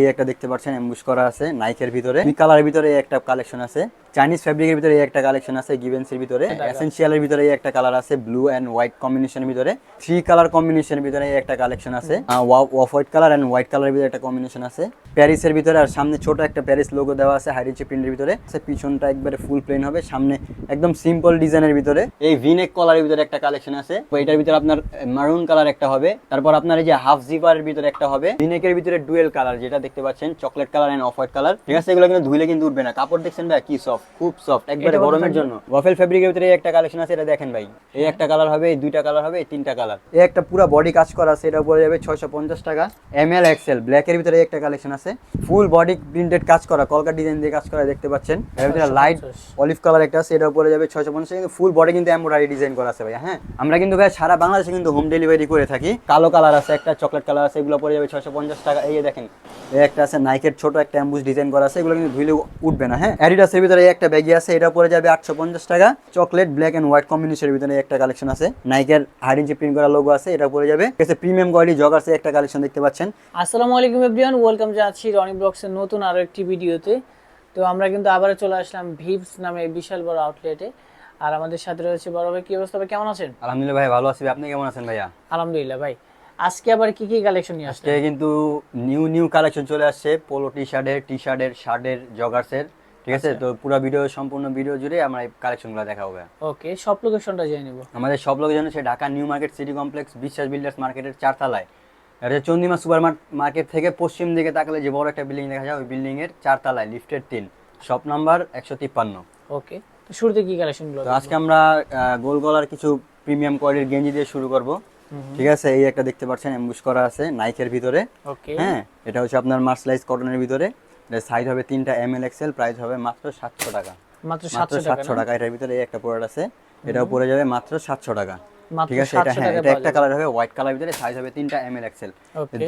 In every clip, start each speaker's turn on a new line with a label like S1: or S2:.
S1: এই একটা দেখতে পাচ্ছেন এমবুশ করা আছে নাইকের ভিতরে। কালারের ভিতরে এই একটা কালেকশন আছে। চাইনিজ ফ্যাব্রিকের ভিতরে এই একটা কালেকশন আছে গিভেন্সের ভিতরে। এসেনশিয়ালের ভিতরে এই একটা কালার আছে ব্লু এন্ড হোয়াইট কম্বিনেশনের ভিতরে। থ্রি কালার কম্বিনেশনের ভিতরে এই একটা কালেকশন আছে। Off white colour and white কালারের ভিতরে একটা কম্বিনেশন আছে। প্যারিসের ভিতরে আর সামনে ছোট একটা প্যারিস লোগো দেওয়া আছে হাইরিচি প্রিন্টের ভিতরে। পিছনটা একবারে ফুল প্লেন হবে সামনে একদম সিম্পল ডিজাইনের ভিতরে। এই ভিনেক কলারের ভিতরে একটা কালেকশন আছে। এটার ভিতরে আপনার মারুন কালার একটা হবে। তারপর আপনার এই যে হাফ জিপারের ভিতরে একটা হবে। ভিনেকের ভিতরে ডুয়েল কালার যেটা দেখতে পাচ্ছেন chocolate colour and off white colour ঠিক আছে এগুলো কিন্তু ধুইলে কিন্তু উঠবে না। কাপড় দেখছেন ভাই কি সফট খুব সফট একবারে গরমের জন্য। ওয়াফেল ফেব্রিকের ভিতরে একটা কালেকশন আছে এটা দেখেন ভাই। এই একটা কালার হবে এই দুইটা কালার হবে এই তিনটা কালার এই একটা পুরো বডি কাজ করা আছে এটা পড়ে যাবে ছয়শো পঞ্চাশ টাকা। এম এল এক্সেল ব্ল্যাকের ভিতরে এই একটা কালেকশন আছে। ফুল বডি প্রিন্টেড কাজ করা কলকা ডিজাইন দিয়ে কাজ করা দেখতে পাচ্ছেন। এর ভিতরে লাইট অলিভ কালার একটা আছে এটা পড়ে যাবে ছয়শো পঞ্চাশ কিন্তু ফুল বডি কিন্তু এমব্রয়ডারি ডিজাইন করা আছে ভাই হ্যাঁ? আমরা কিন্তু ভাই সারা বাংলাদেশে কিন্তু হোম ডেলিভারি করে থাকি। কালো কালার আছে একটা চকলেট কালার আছে এগুলো পড়ে যাবে ছয়শো পঞ্চাশ টাকা। এই দেখেন একটা আছে নাইকের ছোট একটা অ্যাম্বুজ ডিজাইন করা আছে এগুলো কিন্তু ধুইলে উঠবে না হ্যাঁ? অ্যাডিডাসের ভিতরে একটা ব্যাগি আছে এটা পরে যাবে আটশো পঞ্চাশ টাকা। চকলেট ব্ল্যাক এন্ড হোয়াইট কম্বিনেশনের ভিতরে একটা কালেকশন আছে। নাইকের হাইড ইঞ্চি প্রিন্ট করা লোগো আছে এটা পরে যাবে। প্রিমিয়াম কোয়ালিটি জগার্সে একটা কালেকশন দেখতে পাচ্ছেন।
S2: আসসালামু আলাইকুম এভরিওয়ান ওয়েলকাম জানাচ্ছি রনি ব্লগসের নতুন আরও একটি ভিডিওতে। তো আমরা কিন্তু আবারও চলে আসলাম ভিভস নামে বিশাল বড় আউটলেটে আর আমাদের সাথে রয়েছে বড় ভাই কি অবস্থা ভাই? কেমন আছেন?
S1: আলহামদুলিল্লাহ ভাই ভালো আছি আপনি কেমন আছেন ভাইয়া?
S2: আলহামদুলিল্লাহ ভাই। আজকে আবার কি কি কালেকশন নিয়ে
S1: আসছে কিন্তু নিউ নিউ কালেকশন চলে আসছে পোলো টি শার্টের টি শার্টের শার্টের জগার্সের ঠিক আছে? তো পুরো ভিডিও সম্পূর্ণ ভিডিও জুড়ে আমরা এই কালেকশনগুলো দেখাবো।
S2: ওকে সব লোকেশনটা জেনে নিব।
S1: আমাদের সব লোকেশন হচ্ছে Dhaka New Market City Complex Biswas builders মার্কেটের চারতলায়। এটা চন্দিমা সুপার মার্কেট থেকে পশ্চিম দিকে তাকালে যে বড় একটা বিল্ডিং দেখা যায় ওই বিল্ডিং এর চারতলায় লিফটের তিন। শপ নাম্বার একশো তিপ্পান্ন।
S2: ওকে তো শুরুতে কি কালেকশনগুলো
S1: আজকে আমরা গোল গলার কিছু প্রিমিয়াম কোয়ালিটির গেঞ্জি দিয়ে শুরু করব। ঠিক আছে? এই একটা দেখতে পাচ্ছেন এমবুশ করা আছে নাইকের ভিতরে। হ্যাঁ এটা হচ্ছে আপনার মার্সলাইজ কটনের ভিতরে। সাইজ হবে তিনটা এম এল এক্সেল প্রাইস হবে মাত্র সাতশো টাকা।
S2: মাত্র
S1: মাত্র
S2: 700 টাকা
S1: সাতশো টাকা। এটার ভিতরে এই একটা প্রোডাক্ট আছে। এটাও পড়ে যাবে মাত্র সাতশো টাকা। ঠিক আছে? এটা হ্যাঁ এটা একটা কালার হবে হোয়াইট কালার ভিতরে সাইজ হবে তিনটা এম এল এক্সেল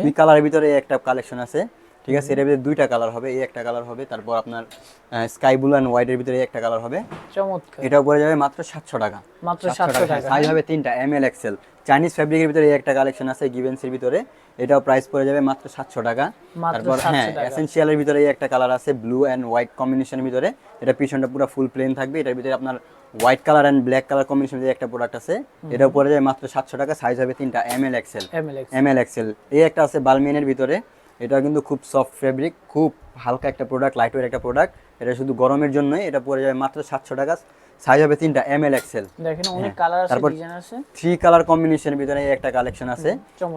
S1: দুই কালার ভিতরে একটা কালেকশন আছে। ঠিক আছে? এটার ভিতরে দুইটা কালার হবে এই একটা কালার হবে তারপর আপনার স্কাই ব্লু অ্যান্ড হোয়াইটের ভিতরে একটা কালার হবে।
S2: চমৎকার।
S1: এটাও পড়ে যাবে মাত্র সাতশো টাকা।
S2: মাত্র 700 টাকা।
S1: সাইজ হবে তিনটা এম এল এক্সেল চাইনিজ ফ্যাব্রিকের ভিতরে এই একটা কালেকশন আছে গিভেন্সের ভিতরে। এটাও প্রাইস পড়ে যাবে মাত্র সাতশো টাকা। তারপর হ্যাঁ
S2: টাকা।
S1: এসেনশিয়ালের ভিতরে এই একটা কালার আছে ব্লু অ্যান্ড হোয়াইট কম্বিনেশনের ভিতরে। এটা পিছনটা পুরো ফুল প্লেন থাকবে। এটার ভিতরে আপনার white colour and black colour combination ভিতরে একটা প্রোডাক্ট আছে। এটাও পড়ে যাবে মাত্র সাতশো টাকা। সাইজ হবে তিনটা M L XL M L XL এই একটা আছে বালমিয়ানের ভিতরে। এটা কিন্তু খুব সফট ফেব্রিক খুব হালকা একটা প্রোডাক্ট লাইট ওয়েট একটা প্রোডাক্ট এটা শুধু গরমের জন্যই এটা পড়ে যাবে মাত্র সাতশো টাকা। সাইজ হবে তিনটা এম এল এক্সেল
S2: দেখেন অনেক
S1: হ্যাঁ,
S2: কালার আছে
S1: তারপর থ্রি কালার কম্বিনেশনের ভিতরে একটা কালেকশন আছে।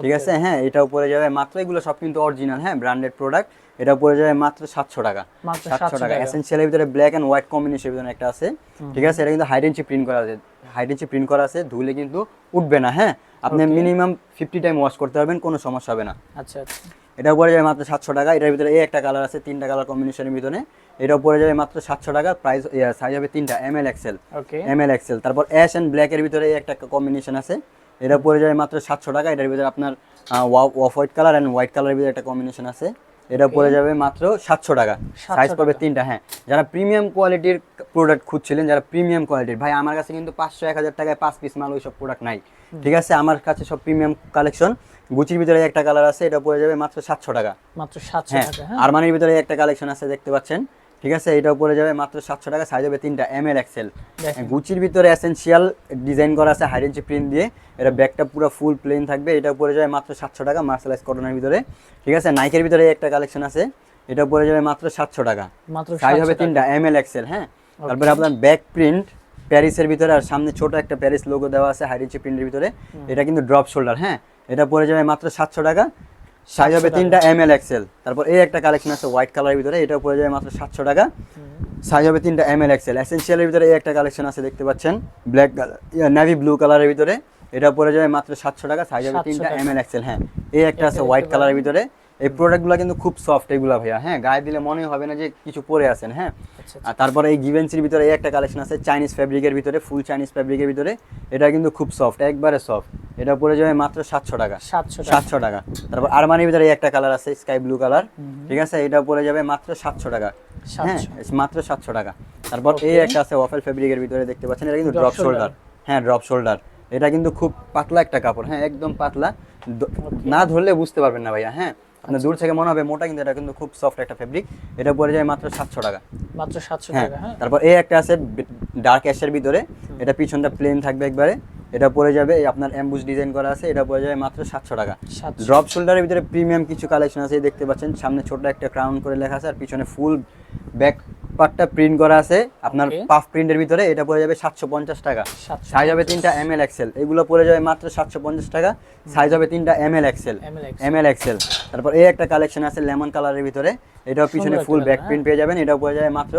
S1: ঠিক আছে? হ্যাঁ এটাও পড়ে যাবে মাত্র এগুলো সব কিন্তু অরিজিনাল হ্যাঁ ব্র্যান্ডেড প্রোডাক্ট এটা পড়ে যাবে মাত্র সাতশো টাকা। সাতশো টাকা। এসেন্সিয়ালের ভিতরে ব্ল্যাক অ্যান্ড হোয়াইট কম্বিনেশনের ভিতরে একটা আছে। ঠিক আছে? এটা কিন্তু হাইড ইঞ্চি প্রিন্ট করা আছে। হাইড ইঞ্চি প্রিন্ট করা আছে ধুলে কিন্তু উঠবে না হ্যাঁ? আপনি মিনিমাম ফিফটি টাইম ওয়াশ করতে পারবেন কোনো সমস্যা হবে না।
S2: আচ্ছা আচ্ছা।
S1: এটাও পড়ে যাবে মাত্র সাতশো টাকা এটার ভিতরে এই একটা কালার আছে তিনটা কালার কম্বিনেশনের ভিতরে। এটাও পড়ে যাবে মাত্র সাতশো টাকা প্রাইস সাইজ হবে তিনটা M L XL M L XL তারপর অ্যাশ অ্যান্ড ব্ল্যাকের ভিতরে এই একটা কম্বিনেশন আছে। এটা পড়ে যাবে মাত্র সাতশো টাকা এটার ভিতরে আপনার off white colour and white কালারের ভিতরে একটা কম্বিনেশন আছে। এটা পড়ে যাবে মাত্র সাতশো টাকা। সাইজ পাবে তিনটা হ্যাঁ। যারা প্রিমিয়াম কোয়ালিটির প্রোডাক্ট খুঁজছিলেন যারা প্রিমিয়াম কোয়ালিটির ভাই আমার কাছে কিন্তু পাঁচশো এক হাজার টাকায় পাঁচ পিস মাল ওইসব প্রোডাক্ট নাই। ঠিক আছে? আমার কাছে সব প্রিমিয়াম কালেকশন গুচির ভিতরে একটা কালার আছে এটা পড়ে যাবে মাত্র সাতশো টাকা।
S2: মাত্র সাতশো
S1: হ্যাঁ
S2: টাকা হ্যাঁ।
S1: আরমানির ভিতরে একটা কালেকশন আছে দেখতে পাচ্ছেন? ঠিক আছে এটাও পড়ে যাবে মাত্র সাতশো টাকা সাইজ হবে তিনটা এম এল এক্সেল গুচির ভিতরে এসেনশিয়াল ডিজাইন করা আছে হাই হাইডেন্সি প্রিন্ট দিয়ে। এটা ব্যাগটা পুরো ফুল প্লেন থাকবে এটা পড়ে যাবে মাত্র সাতশো টাকা মার্শালাইজ কটনের ভিতরে। ঠিক আছে নাইকের ভিতরে একটা কালেকশন আছে এটা পড়ে যাবে মাত্র সাতশো টাকা।
S2: মাত্র
S1: সাইজ হবে তিনটা এম এল এক্সেল হ্যাঁ। তারপরে আপনার ব্যাক প্রিন্ট প্যারিসের ভিতরে আর সামনে ছোট একটা প্যারিস লোগো দেওয়া আছে হাইডেন্সি প্রিন্টের ভিতরে। এটা কিন্তু ড্রপ শোল্ডার হ্যাঁ? এটা পড়ে যাবে মাত্র সাতশো টাকা। সাইজ হবে তিনটা এম এল এক্সেল তারপর এই একটা কালেকশন আছে হোয়াইট কালারের ভিতরে এটা পড়ে যাবে মাত্র সাতশো টাকা। সাইজ হবে তিনটা এম এল এক্সেল এসেন্সিয়ালের ভিতরে এই একটা কালেকশন আছে দেখতে পাচ্ছেন? ব্ল্যাক কালার নেভি ব্লু কালারের ভিতরে। এটা পড়ে যাবে মাত্র সাতশো টাকা সাইজ হবে তিনটা এম এল এক্সেল হ্যাঁ। এই একটা আছে হোয়াইট কালারের ভিতরে। এই প্রোডাক্টগুলো কিন্তু খুব সফট এগুলো ভাইয়া হ্যাঁ? গায়ে দিলে মনে হবে না যে কিছু পরে আছেন হ্যাঁ?
S2: আচ্ছা,
S1: আর তারপরে এই গিভেন্সির ভিতরে এই একটা কালেকশন আছে চাইনিজ ফ্যাব্রিকের ভিতরে ফুল চাইনিজ ফ্যাব্রিকের ভিতরে। এটা কিন্তু খুব সফট একবারে সফট এটা পড়ে যাবে মাত্র সাতশো টাকা।
S2: সাতশো টাকা।
S1: সাতশো টাকা। তারপর আরমানির ভিতরে এই একটা কালার আছে স্কাই ব্লু কালার ঠিক আছে? এটা পড়ে যাবে মাত্র সাতশো টাকা। হ্যাঁ? মাত্র সাতশো টাকা। তারপর এই একটা আছে ওয়াফেল ফেব্রিকের ভিতরে দেখতে পাচ্ছেন? এটা কিন্তু ড্রপ শোল্ডার হ্যাঁ ড্রপ শোল্ডার এটা কিন্তু খুব পাতলা একটা কাপড় হ্যাঁ? একদম পাতলা। না ধরলে বুঝতে পারবেন না ভাইয়া হ্যাঁ? আপনার দূর থেকে মনে হবে মোটা কিন্তু এটা কিন্তু খুব সফট একটা ফেব্রিক এটা পড়ে যায় মাত্র সাতশো টাকা।
S2: মাত্র সাতশো
S1: হ্যাঁ
S2: টাকা হ্যাঁ।
S1: তারপর এই একটা আছে ডার্ক অ্যাশের ভিতরে। এটা পিছনটা প্লেন থাকবে একবারে। এটা পরে যাবে আপনার অ্যাম্বুজ ডিজাইন করা আছে এটা পরে যাবে মাত্র সাতশো টাকা। ড্রপ শোল্ডারের ভিতরে প্রিমিয়াম কিছু কালেকশন আছে দেখতে পাচ্ছেন। সামনে ছোট একটা ক্রাউন করে লেখা আছে আর পিছনে ফুল ব্যাক পার্টটা প্রিন্ট করা আছে আপনার. পাফ প্রিন্টের ভিতরে এটা পড়ে যাবে সাতশো পঞ্চাশ টাকা। সাইজ হবে তিনটা এম এল এক্সেল এগুলো পড়ে যাবে মাত্র সাতশো পঞ্চাশ টাকা। সাইজ হবে তিনটা M L XL M L XL তারপর এই একটা কালেকশন আছে লেমন কালারের ভিতরে। এটাও পিছনে ফুল ব্যাক প্রিন্ট পেয়ে যাবেন। এটাও পড়ে যাবে মাত্র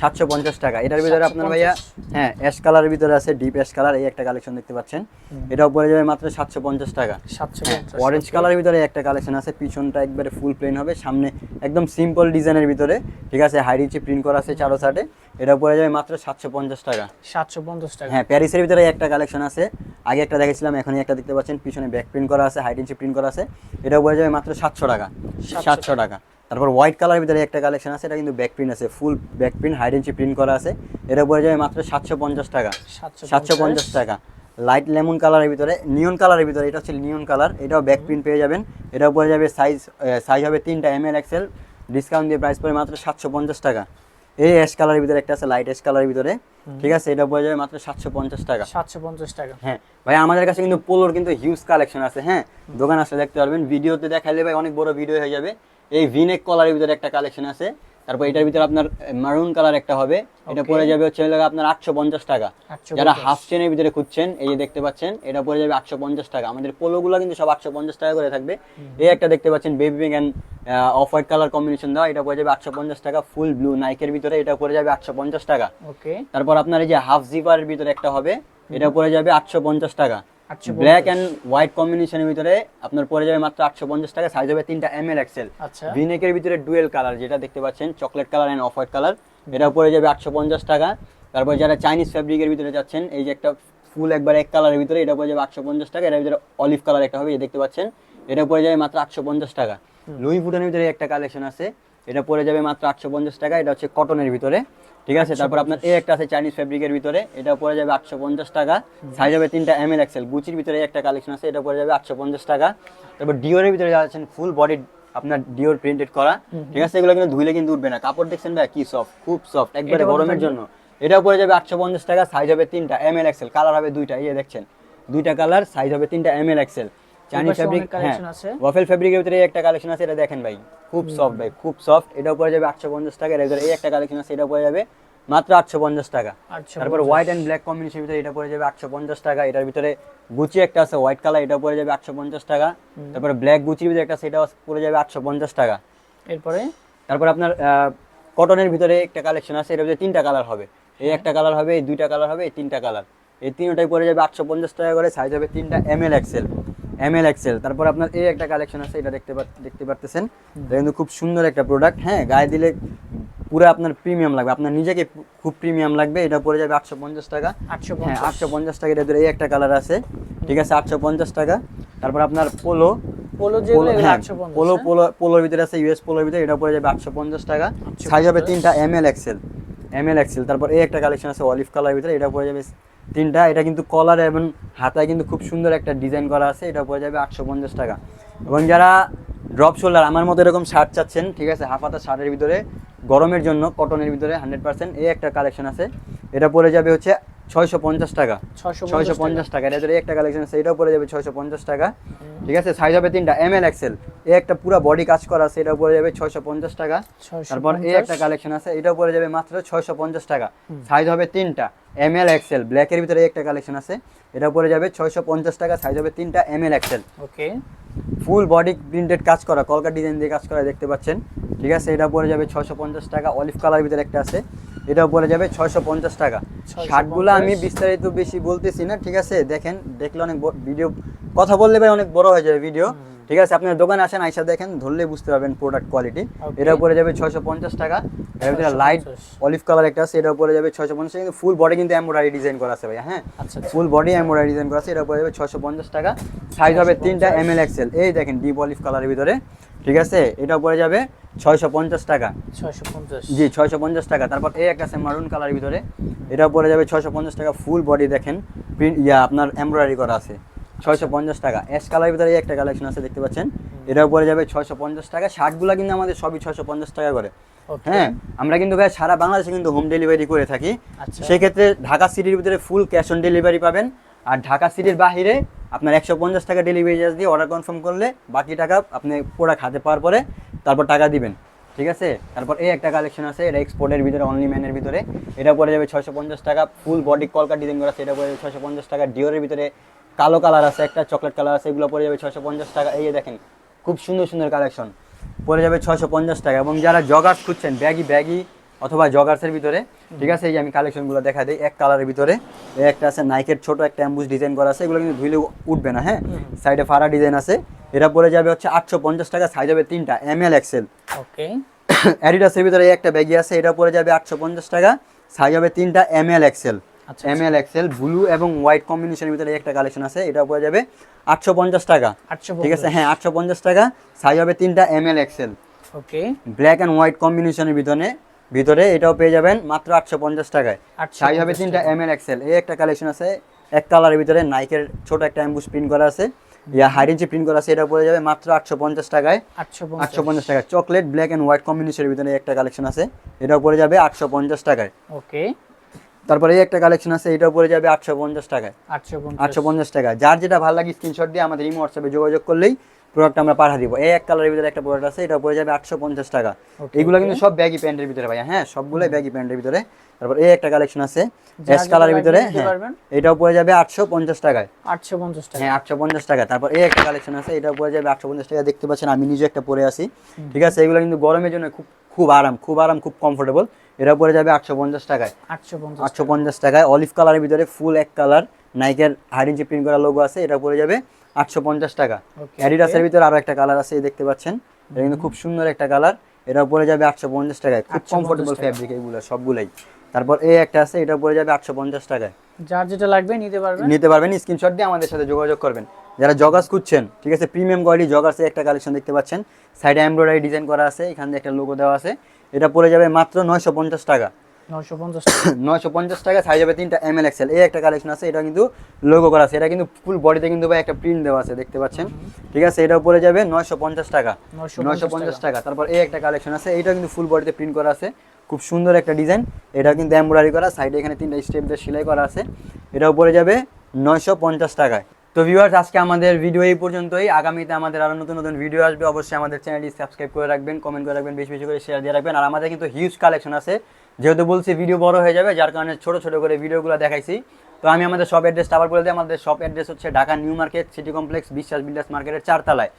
S1: সাতশো পঞ্চাশ টাকা। এটার ভিতরে আপনার ভাইয়া হ্যাঁ অ্যাশ কালারের ভিতরে আছে ডিপ অ্যাশ কালার এই একটা কালেকশন দেখতে পাচ্ছেন। এটাও পড়ে যাবে মাত্র সাতশো পঞ্চাশ টাকা।
S2: সাতশো
S1: হ্যাঁ অরেঞ্জ কালারের ভিতরে একটা কালেকশন আছে। পিছনটা একবারে ফুল প্লেন হবে। সামনে একদম সিম্পল ডিজাইনের ভিতরে। ঠিক আছে হাই রিচে প্রিন্ট করা আছে চারো সাইডে এটা পড়ে যাবে মাত্র সাতশো পঞ্চাশ টাকা।
S2: সাতশো পঞ্চাশ টাকা।
S1: হ্যাঁ প্যারিসের ভিতরে একটা কালেকশন আছে। আগে একটা দেখেছিলাম এখন একটা দেখতে পাচ্ছেন পিছনে ব্যাক প্রিন্ট করা আছে হাই রিচে প্রিন্ট করা আছে। এটা পড়ে যাবে মাত্র সাতশো টাকা। সাতশো টাকা। তারপর হোয়াইট কালারের ভিতরে একটা কালেকশন আছে এটা কিন্তু ব্যাক প্রিন্ট আছে ফুল ব্যাক প্রিন্ট হাই রিচে প্রিন্ট করা আছে। এটা পড়ে যাবে মাত্র সাতশো পঞ্চাশ টাকা।
S2: সাতশো
S1: পঞ্চাশ। টাকা। লাইট লেমন কালারের ভিতরে নিয়ন কালারের ভিতরে এটা হচ্ছে নিয়ন কালার এটাও ব্যাক প্রিন্ট পেয়ে যাবেন। এটাও পড়ে যাবে সাইজ সাইজ হবে তিনটা এম এল এক্সেল ডিসকাউন্ট দিয়ে প্রাইস পড়ে মাত্র সাতশো পঞ্চাশ টাকা। এই অ্যাশ কালারের ভিতরে একটা আছে লাইট অ্যাশ কালারের ভিতরে। ঠিক আছে এটা পড়ে যাবে মাত্র সাতশো পঞ্চাশ টাকা।
S2: সাতশো পঞ্চাশ টাকা।
S1: হ্যাঁ ভাই আমাদের কাছে কিন্তু পোলোর কিন্তু হিউজ কালেকশন আছে হ্যাঁ? দোকান আসলে দেখতে পারবেন। ভিডিওতে দেখাইলে ভাই অনেক বড় ভিডিও হয়ে যাবে। এই ভিনেক কলারের ভিতরে একটা কালেকশন আছে। তারপর এটার ভিতরে আপনার মারুন কালার একটা হবে। এটা. পড়ে যাবে হচ্ছে আপনার আটশো পঞ্চাশ টাকা। যারা হাফ চেনের ভিতরে খুঁজছেন এই যে দেখতে পাচ্ছেন এটা পড়ে যাবে আটশো পঞ্চাশ টাকা। আমাদের পোলোগুলো কিন্তু সব আটশো পঞ্চাশ টাকা করে থাকবে। এই একটা দেখতে পাচ্ছেন baby pink and off white colour combination দেওয়া। এটা পড়ে যাবে আটশো পঞ্চাশ টাকা ফুল ব্লু নাইকের ভিতরে এটা পড়ে যাবে আটশো পঞ্চাশ টাকা। তারপর আপনার এই যে হাফ জিপারের ভিতরে একটা হবে এটা পড়ে যাবে আটশো পঞ্চাশ টাকা।
S2: 850
S1: ব্ল্যাক এন্ড হোয়াইট কম্বিনেশনের ভিতরে আপনার পড়ে যাবে মাত্র আটশো পঞ্চাশ টাকা সাইজ হবে তিনটা এম এল এক্সেল ভিনেকের ভিতরে ডুয়েল কালার যেটা দেখতে পাচ্ছেন chocolate colour and off white colour এটা পড়ে যাবে আটশো পঞ্চাশ টাকা। তারপর যারা চাইনিজ ফ্যাব্রিকের ভিতরে যাচ্ছেন এই যে একটা ফুল একবার এক কালারের ভিতরে এটা পড়ে যাবে আটশো পঞ্চাশ টাকা এটার ভিতরে অলিভ কালার একটা হবে দেখতে পাচ্ছেন এটা পড়ে যাবে মাত্র আটশো পঞ্চাশ টাকা। লুই ফুটের ভিতরে একটা কালেকশন আছে এটা পড়ে যাবে মাত্র আটশো পঞ্চাশ টাকা এটা হচ্ছে কটনের ভিতরে। ঠিক আছে? তারপর আপনার এই একটা আছে চাইনিজ ফেব্রিকের ভিতরে এটা পড়ে যাবে আটশো পঞ্চাশ টাকা। সাইজ হবে তিনটা এম এল এক্সেল গুচির ভিতরে একটা কালেকশন আছে এটা পড়ে যাবে আটশো পঞ্চাশ টাকা। তারপর ডিওরের ভিতরে যাচ্ছেন ফুল বডি আপনার ডিওর প্রিন্টেড করা। ঠিক আছে? এগুলো কিন্তু ধুলে কিন্তু উঠবে না। কাপড় দেখছেন ভাই কি সফট খুব সফট একবারে গরমের জন্য। এটা পড়ে যাবে আটশো পঞ্চাশ টাকা সাইজ হবে তিনটা এম এল এক্সেল কালার হবে দুইটা এই যে দেখছেন। দুইটা কালার সাইজ হবে তিনটা এম এল এক্সেল চাইনিজ
S2: পাশে
S1: ফেব্রিক হ্যাঁ।
S2: আছে।
S1: ওয়াফেল ফেব্রিকের ভিতরে একটা কালেকশন আছে এটা দেখেন ভাই। খুব সফট ভাই খুব সফট এটা পড়ে যাবে আটশো পঞ্চাশ টাকা এর ভিতরে এই একটা কালেকশন আছে এটা পড়ে যাবে মাত্র আটশো পঞ্চাশ টাকা। তারপর হোয়াইট অ্যান্ড ব্ল্যাক কম্বিনেশনের ভিতরে এটা পড়ে যাবে আটশো পঞ্চাশ টাকা এটার ভিতরে গুচি একটা আছে হোয়াইট কালার এটা পড়ে যাবে আটশো পঞ্চাশ টাকা। তারপর ব্ল্যাক গুচির ভিতরে একটা সেটা পড়ে যাবে আটশো পঞ্চাশ টাকা।
S2: এরপরে?
S1: তারপর আপনার কটনের ভিতরে একটা কালেকশন আছে এটার ভিতরে তিনটা কালার হবে। এই একটা কালার হবে এই দুইটা কালার হবে এই তিনটা কালার এই তিনটাই পড়ে যাবে আটশো পঞ্চাশ টাকা করে সাইজ হবে তিনটা M L XL M L XL তারপর আপনার এই একটা কালেকশন আছে এটা দেখতে দেখতে পারতেছেন। এটা কিন্তু খুব সুন্দর একটা প্রোডাক্ট হ্যাঁ গায়ে দিলে পুরো আপনার প্রিমিয়াম লাগবে। আপনার নিজেকে খুব প্রিমিয়াম লাগবে। এটা পড়ে যাবে আটশো পঞ্চাশ টাকা।
S2: আটশো
S1: হ্যাঁ
S2: পঞ্চাশ।
S1: আটশো পঞ্চাশ টাকা। এটা ভিতরে এই একটা কালার আছে। ঠিক আছে আটশো পঞ্চাশ টাকা। তারপর আপনার পোলো
S2: পোলো
S1: পোলো? পোলোর ভিতরে আছে ইউএস পোলোর ভিতরে। এটা পড়ে যাবে আটশো পঞ্চাশ টাকা। সাইজ হবে তিনটা M L XL M L XL তারপর এই একটা কালেকশন আছে অলিভ কালার ভিতরে এটা পড়ে যাবে তিনটা। এটা কিন্তু কলার এবং হাতায় কিন্তু খুব সুন্দর একটা ডিজাইন করা আছে এটা পড়ে যাবে আটশো পঞ্চাশ টাকা। এবং যারা ড্রপ শোল্ডার আমার মতো এরকম শার্ট চাচ্ছেন, ঠিক আছে হাফ হাতা শার্টের ভিতরে, গরমের জন্য কটনের ভিতরে হান্ড্রেড পার্সেন্ট এই একটা কালেকশন আছে। এটা পড়ে যাবে হচ্ছে ছয়শো পঞ্চাশ টাকা।
S2: ছয়শো
S1: পঞ্চাশ টাকা। এটা ভিতরে একটা কালেকশন আছে এটাও পড়ে যাবে ছয়শো পঞ্চাশ টাকা। ঠিক আছে? সাইজ হবে তিনটা। এম এল এক্সেল এই একটা পুরো বডি কাজ করা এটাও পড়ে যাবে ছয়শো পঞ্চাশ টাকা। তারপর এই একটা কালেকশন আছে এটাও পড়ে যাবে মাত্র ছয়শো পঞ্চাশ টাকা। সাইজ হবে তিনটা। এম এল এক্সেল ব্ল্যাকের ভিতরে একটা কালেকশন আছে এটা পড়ে যাবে ছয়শো পঞ্চাশ টাকা। সাইজ হবে তিনটা M L XL
S2: okay.
S1: Full body printed কাজ করা কলকাতা ডিজাইন দিয়ে কাজ করা দেখতে পাচ্ছেন। ঠিক আছে? এটা পড়ে যাবে ছয়শো পঞ্চাশ টাকা। অলিভ কালার ভিতরে একটা আছে। এটাও পড়ে যাবে ছয়শো পঞ্চাশ টাকা।
S2: 650
S1: শার্টগুলো আমি বিস্তারিত বেশি বলতেছি না ঠিক আছে? দেখেন দেখলে অনেক ভিডিও কথা বললে ভাই অনেক বড় হয়ে যাবে ভিডিও ঠিক আছে আপনার দোকানে আসেন আইসা দেখেন ধরলে বুঝতে পারবেন প্রোডাক্ট কোয়ালিটি. এটাও পড়ে যাবে ছয়শো পঞ্চাশ টাকা। এর ভিতরে লাইট অলিভ কালার একটা আছে এটাও পড়ে যাবে ছয়শো পঞ্চাশ কিন্তু ফুল বডি কিন্তু এমব্রয়ডারি ডিজাইন করা আছে ভাই হ্যাঁ?
S2: আচ্ছা আচ্ছা।
S1: ফুল বডি এমব্রয়ডারি ডিজাইন করা আছে এটা পড়ে যাবে ছয়শো পঞ্চাশ টাকা। সাইজ হবে তিনটা এম এল এক্সেল এই দেখেন ডিপ অলিভ কালারের ভিতরে। ঠিক আছে? এটা পড়ে যাবে ছয়শো পঞ্চাশ টাকা।
S2: ছয়শো পঞ্চাশ।
S1: জি ছয়শো পঞ্চাশ টাকা। তারপর এই একটা আছে মারুন কালারের ভিতরে। এটা পড়ে যাবে ছয়শো পঞ্চাশ টাকা ফুল বডি দেখেন। প্রিন্ট ইয়া আপনার এমব্রয়ডারি করা আছে। ছয়শো পঞ্চাশ টাকা। অ্যাশ কালারের ভিতরে এই একটা কালেকশন আছে দেখতে পাচ্ছেন? এটার উপরে যাবে ছয়শো পঞ্চাশ টাকা। শার্টগুলো কিন্তু আমাদের সবই ছয়শো পঞ্চাশ টাকা করে। হ্যাঁ? আমরা কিন্তু ভাই সারা বাংলাদেশে কিন্তু হোম ডেলিভারি করে থাকি।
S2: আচ্ছা।
S1: সেক্ষেত্রে ঢাকা সিটির ভিতরে ফুল ক্যাশ অন ডেলিভারি পাবেন। আর ঢাকা সিটির বাহিরে আপনার একশো পঞ্চাশ টাকা ডেলিভারি চার্জ দিয়ে অর্ডার কনফার্ম করলে বাকি টাকা আপনি প্রোডাক্ট হাতে পাওয়ার পরে তারপর টাকা দিবেন, ঠিক আছে? তারপর এই একটা কালেকশন আছে, এটা এক্সপোর্টের ভিতরে অনলি ম্যানের ভিতরে। এটা পড়ে যাবে ছয়শো পঞ্চাশ টাকা ফুল বডি কলকা ডিজাইন করা আছে, এটা পড়ে যাবে ছয়শো পঞ্চাশ টাকা। ডিওরের ভিতরে কালো কালার আছে, একটা চকলেট কালার আছে, এগুলো পড়ে যাবে ছয়শো পঞ্চাশ টাকা। এই দেখেন, খুব সুন্দর সুন্দর কালেকশন পড়ে যাবে ছয়শো পঞ্চাশ টাকা। এবং যারা জগার্স খুঁজছেন ব্যাগি ব্যাগি অথবা জগার্সের ভিতরে। ঠিক আছে এই যে আমি কালেকশনগুলো দেখা দিই এক কালারের ভিতরে। একটা আছে নাইকের ছোট একটা অ্যাম্বুস ডিজাইন করা আছে এগুলো কিন্তু ধুইলে উঠবে না হ্যাঁ? সাইডে ফাড়া ডিজাইন আছে। এটা পড়ে যাবে হচ্ছে আটশো পঞ্চাশ টাকা সাইজ হবে তিনটা এম এল এক্সেল
S2: ওকে
S1: অ্যাডিডাসের ভিতরে একটা ব্যাগি আছে এটা পড়ে যাবে আটশো পঞ্চাশ টাকা সাইজ হবে তিনটা এম এল এক্সেল
S2: আচ্ছা,
S1: এম এল এক্সেল ব্লু এবং হোয়াইট কম্বিনেশনের ভিতরে একটা কালেকশন আছে এটা পড়ে যাবে আটশো পঞ্চাশ টাকা। ঠিক আছে হ্যাঁ আটশো পঞ্চাশ টাকা সাইজ হবে তিনটা M L XL
S2: okay
S1: black and white কম্বিনেশনের ভিতরে ভিতরে এটাও পেয়ে যাবেন মাত্র আটশো পঞ্চাশ টাকায়।
S2: 850
S1: সাইজ হবে তিনটা এম এল এক্সেল এই একটা কালেকশন আছে এক কালারের ভিতরে নাইকের ছোট একটা অ্যাম্বুস প্রিন্ট করা আছে। ইয়া হাইড ইঞ্চি প্রিন্ট করা আছে এটা পড়ে যাবে মাত্র আটশো পঞ্চাশ টাকায়।
S2: আটশো
S1: পঞ্চাশ। টাকা। চকলেট ব্ল্যাক অ্যান্ড হোয়াইট কম্বিনেশনের ভিতরে একটা কালেকশন আছে এটাও পড়ে যাবে আটশো পঞ্চাশ টাকায়।
S2: ওকে
S1: তারপরে এই একটা কালেকশন আছে এটাও পড়ে যাবে আটশো পঞ্চাশ টাকায়।
S2: আটশো
S1: আটশো পঞ্চাশ টাকা যার যেটা ভালো লাগে স্ক্রিনশট দিয়ে আমাদের ইমো হোয়াটসঅ্যাপে যোগাযোগ করলেই প্রোডাক্ট আমরা পাঠা দিব। এই এক কালারের ভিতরে একটা প্রোডাক্ট আছে এটা পড়ে যাবে আটশো পঞ্চাশ টাকা। এগুলো কিন্তু সব ব্যাগি প্যান্টের ভিতরে হ্যাঁ সবগুলোই ব্যাগি প্যান্টের ভিতরে। তারপর এই একটা কালেকশন আছে কালারের ভিতরে হ্যাঁ এটাও পড়ে যাবে আটশো পঞ্চাশ টাকায়।
S2: আটশো পঞ্চাশ টাকা।
S1: হ্যাঁ আটশো পঞ্চাশ টাকা। তারপর এই একটা কালেকশন আছে এটা পড়ে যাবে আটশো পঞ্চাশ টাকা। দেখতে পাচ্ছেন আমি নিজে একটা পরে আছি। ঠিক আছে এগুলো কিন্তু গরমের জন্য খুব খুব আরাম খুব আরাম খুব কমফোর্টেবল এটা পড়ে যাবে আটশো পঞ্চাশ টাকায়।
S2: আটশো পঞ্চাশ
S1: আটশো পঞ্চাশ টাকায়। অলিভ কালারের ভিতরে ফুল এক কালার নাইকের হাইড ইঞ্চি প্রিন্ট করা লোগো আছে এটা পড়ে যাবে। আটশো পঞ্চাশ টাকা। অ্যাডিডাসের ভিতরে আরও একটা কালার আছে এই দেখতে পাচ্ছেন। এটা কিন্তু খুব সুন্দর একটা কালার এটা পড়ে যাবে আটশো পঞ্চাশ টাকায়। খুব
S2: 850
S1: কমফোর্টেবল। ফ্যাব্রিক এগুলো সবগুলাই। তারপর এই একটা আছে এটা পড়ে যাবে আটশো পঞ্চাশ টাকায়।
S2: যার যেটা লাগবে নিতে পারবেন।
S1: নিতে পারবেন স্ক্রিনশট দিয়ে আমাদের সাথে যোগাযোগ করবেন। যারা জগার্স খুঁজছেন ঠিক আছে প্রিমিয়াম কোয়ালিটি জগার্সের একটা কালেকশন দেখতে পাচ্ছেন। সাইডে এমব্রয়ডারি ডিজাইন করা আছে এখান দিয়ে একটা লোগো দেওয়া আছে। এটা পড়ে যাবে মাত্র নয়শো পঞ্চাশ টাকা। নয়শো পঞ্চাশ টাকা। সাইজ হবে তিনটা এম এল এক্সেল এই একটা কালেকশন আছে এটা কিন্তু লোগো করা আছে এটা কিন্তু ফুল বডিতে কিন্তু ভাই একটা প্রিন্ট দেওয়া আছে দেখতে পাচ্ছেন? ঠিক আছে এটা পড়ে যাবে নয়শো পঞ্চাশ টাকা।
S2: 950
S1: নয়শো পঞ্চাশ টাকা। তারপর এই একটা কালেকশন আছে এটা কিন্তু ফুল বডিতে প্রিন্ট করা আছে খুব সুন্দর একটা ডিজাইন এটা কিন্তু এমব্রয়ডারি করা সাইডে এখানে তিনটা স্টেপ দিয়ে সেলাই করা আছে। এটাও পড়ে যাবে নয়শো পঞ্চাশ টাকায়। তো ভিউয়ার্স আজকে আমাদের ভিডিও এই পর্যন্তই। আগামীতে আমাদের আরও নতুন নতুন ভিডিও আসবে অবশ্যই আমাদের চ্যানেলটি সাবস্ক্রাইব করে রাখবেন কমেন্ট করে রাখবেন বেশি বেশি করে শেয়ার দিয়ে রাখবেন। আর আমাদের কিন্তু হিউজ কালেকশন আছে যেহেতু বলছি ভিডিও বড় হয়ে যাবে, যার কারণে ছোট ছোট করে ভিডিওগুলো দেখাইছি। তো আমি আমাদের শপ অ্যাড্রেসটা আবার বলে দিই, আমাদের শপ অ্যাড্রেস হচ্ছে Dhaka new market city complex Biswas builders মার্কেটের চারতলায়।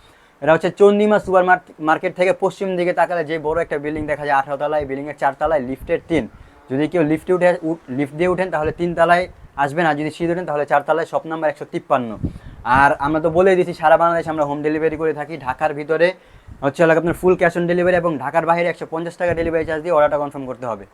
S1: এটা হচ্ছে চন্দিমা সুপার মার্কেট থেকে পশ্চিম দিকে তাকালে যে বড় একটা বিল্ডিং দেখা যায়, আঠারো তলায় বিল্ডিংয়ের চারতলায় লিফটের তিন যদি কেউ লিফটে উঠে লিফট দিয়ে উঠেন, তাহলে তিন তলায় আসবেন আর যদি সিঁড়ি ওঠেন, তাহলে চারতলায় শপ নাম্বার একশো তিপ্পান্ন। আর আমরা তো বলে দিচ্ছি সারা বাংলাদেশে আমরা হোম ডেলিভারি করে থাকি। ঢাকার ভিতরে হচ্ছে আপনার ফুল ক্যাশ অন ডেলিভারি এবং ঢাকার বাইরে একশো পঞ্চাশ টাকা ডেলিভারি চার্জ দিয়ে অর্ডারটা কনফার্ম করতে হবে।